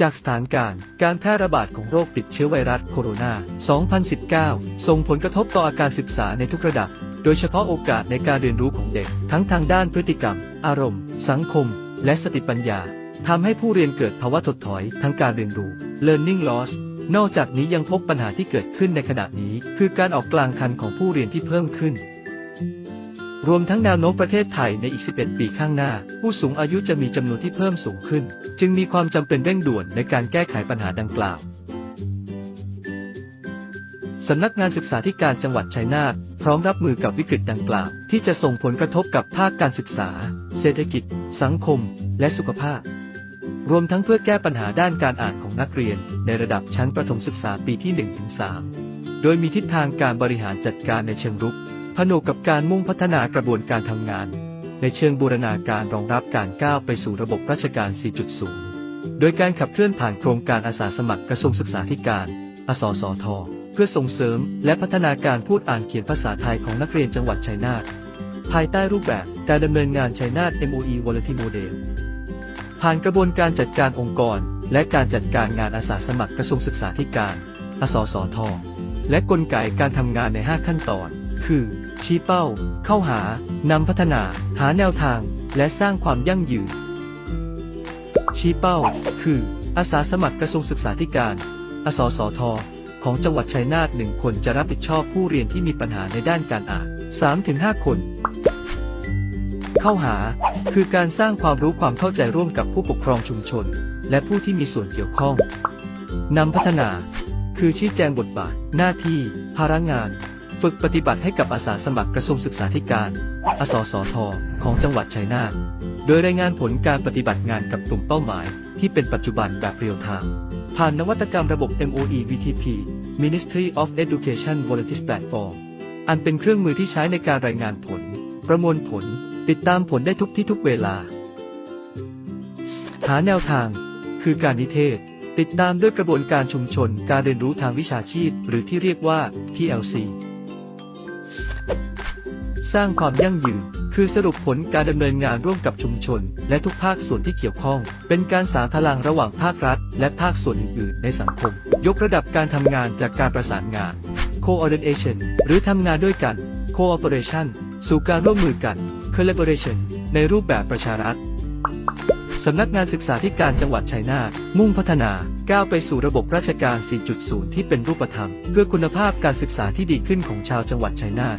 จากสถานการณ์การแพร่ระบาดของโรคติดเชื้อไวรัสโคโรนา 2019 ส่งผลกระทบต่ออาการศึกษาในทุกระดับ โดยเฉพาะโอกาสในการเรียนรู้ของเด็ก ทั้งทางด้านพฤติกรรม อารมณ์ สังคม และสติปัญญา ทำให้ผู้เรียนเกิดภาวะถดถอยทั้งการเรียนรู้ learning loss นอกจากนี้ยังพบปัญหาที่เกิดขึ้นในขณะนี้ คือการออกกลางคันของผู้เรียนที่เพิ่มขึ้น รวมทั้งแนวโน้มประเทศไทยในอีก 11 ปีข้างหน้า ผู้สูงอายุจะมีจำนวนที่เพิ่มสูงขึ้น จึงมีความจำเป็นเร่งด่วนในการแก้ไขปัญหาดังกล่าวสำนักงานศึกษาธิการจังหวัดชัยนาทพร้อมรับมือกับวิกฤตดังกล่าว ที่จะส่งผลกระทบกับภาคการศึกษา เศรษฐกิจ สังคม และสุขภาพ รวมทั้งเพื่อแก้ปัญหาด้านการอ่านของนักเรียน ในระดับชั้นประถมศึกษาปีที่ 1-3 โดยมีทิศทางการบริหารจัดการในเชิงรุก ผนวกกับการมุ่งพัฒนากระบวนการทำงาน ในเชิงบูรณาการรองรับการก้าวไปสู่ระบบราชการ 4.0 โดยการขับเคลื่อนผ่านโครงการอาสาสมัครกระทรวงศึกษาธิการ อสสท เพื่อส่งเสริม และพัฒนาการพูดอ่านเขียนภาษาไทยของนักเรียนจังหวัดชัยนาท ภายใต้รูปแบบการดำเนินงานชัยนาท MOE Quality Model ผ่านกระบวนการจัดการองค์กร และการจัดการงานอาสาสมัครกระทรวงศึกษาธิการ อสสท และกลไกการทำงานใน 5 ขั้นตอน คือ ชี้เป้า เข้าหา นำพัฒนา หาแนวทาง และสร้างความยั่งยืน ชี้เป้า คือ อาสาสมัครกระทรวงศึกษาธิการ อสสท ของจังหวัดชัยนาทหนึ่งคนจะรับผิดชอบผู้เรียนที่มีปัญหาในด้านการอ่าน 3-5 คน เข้าหา คือการสร้างความรู้ความเข้าใจร่วมกับผู้ปกครองชุมชน และผู้ที่มีส่วนเกี่ยวข้องนำพัฒนา คือชี้แจงบทบาท หน้าที่ ภาระงาน ฝึกปฏิบัติให้กับอาสาสมัครกระทรวงศึกษาธิการ อสสท ของจังหวัดชัยนาท โดยรายงานผลการปฏิบัติงานกับกลุ่มเป้าหมาย ที่เป็นปัจจุบันแบบเรียลไทม์ ผ่านนวัตกรรมระบบ MOE VTP Ministry of Education Volunteer Platform อันเป็นเครื่องมือที่ใช้ในการรายงานผล ประมวลผล ติดตามผลได้ทุกที่ทุกเวลา หาแนวทาง คือการนิเทศ ติดตามด้วยกระบวนการชุมชน การเรียนรู้ทางวิชาชีพ หรือที่เรียกว่า TLC สร้างความยั่งยืน คือสรุปผลการดำเนินงานร่วมกับชุมชน และทุกภาคส่วนที่เกี่ยวข้อง เป็นการสานพลังระหว่างภาครัฐ และภาคส่วนอื่นๆ ในสังคม ยกระดับการทำงานจากการประสานงาน coordination หรือทำงานด้วยกัน cooperation สู่การร่วมมือกัน collaboration ในรูปแบบประชารัฐสำนักงานศึกษาธิการจังหวัดชัยนาทมุ่งพัฒนาก้าวไปสู่ระบบราชการ 4.0 ที่เป็นรูปธรรม เพื่อคุณภาพการศึกษาที่ดีขึ้นของชาวจังหวัดชัยนาท